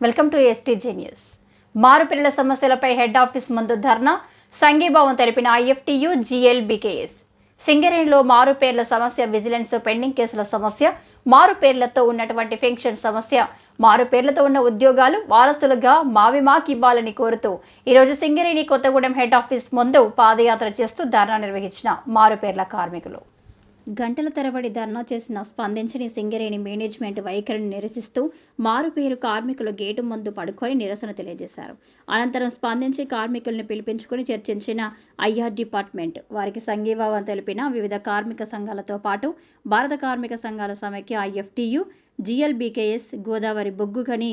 Welcome to STG news మారుపిల్లల సమస్యలపై head office ముందు ధర్నా సంఘీభావం తెలిపిన ఐఎఫ్టీయు జిఎల్బికేఎస్ సింగరేణిలో మారుపేర్ల సమస్య విజిలెన్స్ పెండింగ్ కేసుల సమస్య మారుపేర్లతో ఉన్నటువంటి పెన్షన్ సమస్య మారుపేర్లతో ఉన్న ఉద్యోగాలు వారసులుగా మావి మాకు ఇవ్వాలని కోరుతూ ఈరోజు సింగరేణి కొత్తగూడెం హెడ్ ఆఫీస్ ముందు పాదయాత్ర చేస్తూ ధర్నా నిర్వహించిన మారుపేర్ల కార్మికులు. గంటల తరబడి ధర్నా చేసిన స్పందించని సింగరేణి మేనేజ్మెంట్ వైఖరిని నిరసిస్తూ మారుపేరు కార్మికులు గేటు ముందు పడుకొని నిరసన తెలియజేశారు. అనంతరం స్పందించి కార్మికుల్ని పిలిపించుకుని చర్చించిన ఐఆర్ డిపార్ట్మెంట్ వారికి సంఘీభావం తెలిపిన వివిధ కార్మిక సంఘాలతో పాటు భారత కార్మిక సంఘాల సమైక్య ఐఎఫ్టియు జిఎల్బికేఎస్ గోదావరి బొగ్గుగని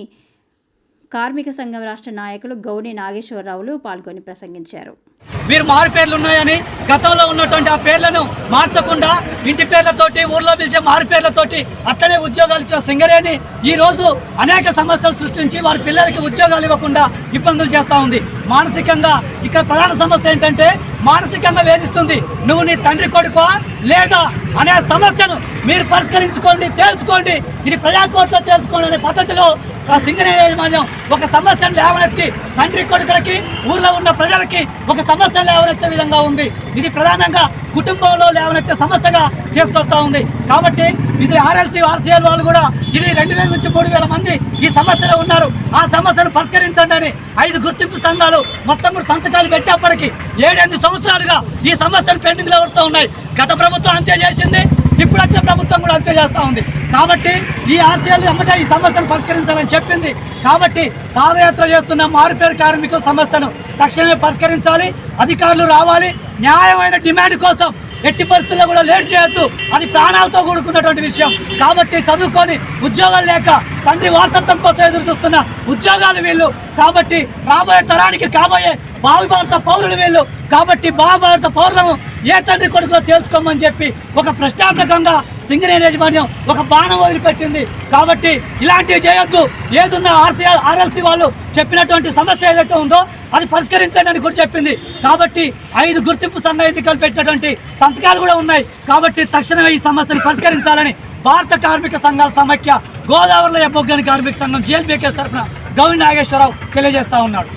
కార్మిక సంఘం రాష్ట్ర నాయకులు గౌని నాగేశ్వరరావులు పాల్గొని ప్రసంగించారు. మీరు మారు పేర్లు ఉన్నాయని గతంలో ఉన్నటువంటి ఆ పేర్లను మార్చకుండా ఇంటి పేర్లతోటి ఊర్లో పిలిచే మారు పేర్లతోటి అట్లనే ఉద్యోగాలు ఇచ్చిన సింగరేణి ఈ రోజు అనేక సమస్యలు సృష్టించి వారి పిల్లలకి ఉద్యోగాలు ఇవ్వకుండా ఇబ్బందులు చేస్తూ ఉంది. మానసికంగా ఇక్కడ ప్రధాన సమస్య ఏంటంటే మానసికంగా వేధిస్తుంది. నువ్వు నీ తండ్రి కొడుకో లేదా అనే సమస్యను మీరు పరిష్కరించుకోండి తేల్చుకోండి. ఇది ప్రజాకోర్టులో తేల్చుకోండి అనే పద్ధతిలో ఆ సింగరేణి యాజమాన్యం ఒక సమస్యను లేవనెత్తి తండ్రి కొడుకులకి ఊర్లో ఉన్న ప్రజలకి ఒక సమస్య లేవనెత్తే విధంగా ఉంది. ఇది ప్రధానంగా కుటుంబంలో లేవనెత్తే సమస్యగా చేసుకొస్తూ ఉంది. కాబట్టి ఇది ఆర్ఎల్సీ ఆర్సీఎల్ వాళ్ళు కూడా ఇది రెండు వేల నుంచి మూడు వేల మంది ఈ సమస్యలో ఉన్నారు. ఆ సమస్యను పరిష్కరించండి అని ఐదు గుర్తింపు సంఘాలు మొత్తం మూడు సంతకాలు పెట్టేప్పటికీ ఏడెనిమిది సంవత్సరాలుగా ఈ సమస్యలు పెండింగ్లో వస్తూ ఉన్నాయి. గత ప్రభుత్వం అంతే చేసింది ఇప్పుడు వచ్చే ప్రభుత్వం కూడా అంతే చేస్తూ ఉంది. కాబట్టి ఈ ఆర్సీఎల్ అమ్మటే ఈ సమస్యను పరిష్కరించాలని చెప్పింది. కాబట్టి పాదయాత్ర చేస్తున్న మారుపేరు కార్మికుల సమస్యను తక్షణమే పరిష్కరించాలి అధికారులు రావాలి న్యాయమైన డిమాండ్ కోసం ఎట్టి పరిస్థితుల్లో కూడా లేట్ చేయొద్దు. అది ప్రాణాలతో కూడుకున్నటువంటి విషయం. కాబట్టి చదువుకొని ఉద్యోగాలు లేక తండ్రి వారసత్వం కోసం ఎదురు చూస్తున్న ఉద్యోగాలు వీళ్ళు. కాబట్టి రాబోయే తరానికి కాబోయే భావి భారత పౌరులు వీళ్ళు. కాబట్టి భావి భారత పౌరులను ఏ తండ్రి కొడుకులో తేల్చుకోమని చెప్పి ఒక ప్రశ్నార్థకంగా సింగరేణి యాజమాన్యం ఒక బాణం వదిలిపెట్టింది. కాబట్టి ఇలాంటివి చేయొద్దు. ఏదున్న ఆర్సీఆర్ ఆర్ఎల్సీ వాళ్ళు చెప్పినటువంటి సమస్య ఏదైతే ఉందో అది పరిష్కరించండి అని కూడా చెప్పింది. కాబట్టి ఐదు గుర్తింపు సంఘ ఎన్నికలు పెట్టినటువంటి సంతకాలు కూడా ఉన్నాయి. కాబట్టి తక్షణమే ఈ సమస్యను పరిష్కరించాలని భారత కార్మిక సంఘాల సమైక్య గోదావరిలో ఎబ్బొగ్గని కార్మిక సంఘం జేఎల్బీకే తరఫున గౌరీ నాగేశ్వరరావు తెలియజేస్తా ఉన్నాడు.